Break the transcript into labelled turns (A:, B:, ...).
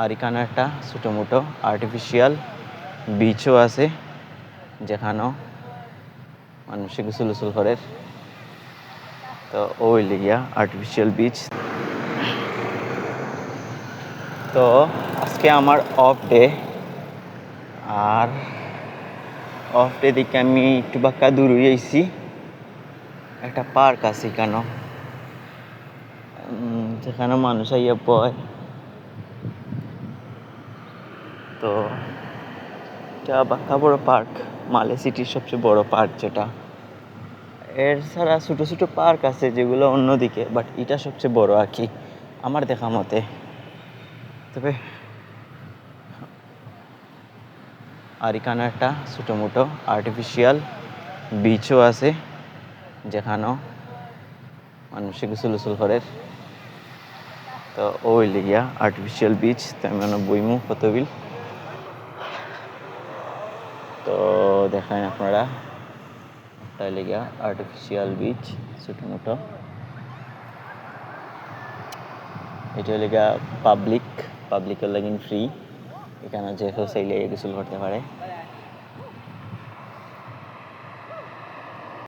A: আর এখানে একটা ছোটো মোটো আর্টিফিশিয়াল বিচও আছে, যেখানেও মানুষে গোসল গোসল করে। তো ওই লিগিয়া আর্টিফিশিয়াল বিচ তো আজকে আমার অফ ডে আর অফ ডে দিকে আমি একটু বাক্কা দূর হয়ে একটা পার্ক আছে এখানে যেখানে মানুষ আইয়া বয়। তো এটা বাক্কা বড় পার্ক মালে সিটির সবচেয়ে বড় পার্ক যেটা। এর ছাড়া ছোটো ছোটো পার্ক আছে যেগুলো অন্যদিকে বাট এটা সবচেয়ে বড় আর কি, আমার দেখা মতে। তবে আর এখানে একটা ছোটো মোটো আর্টিফিশিয়াল বিচও আছে, যেখানেও মানুষে গোসল গোসল করে। তো ওই লিগিয়া আর্টিফিশিয়াল বিচ তেমন মানে বইমু কত বিল তো দেখেন আপনারা। তাইলে গিয়া আর্টিফিশিয়াল বিচ ছোটো মোটো এটা লেগা পাবলিক পাবলিকের লাগিন ফ্রি এখানে যে কেউ চাইলে গোসল করতে পারে।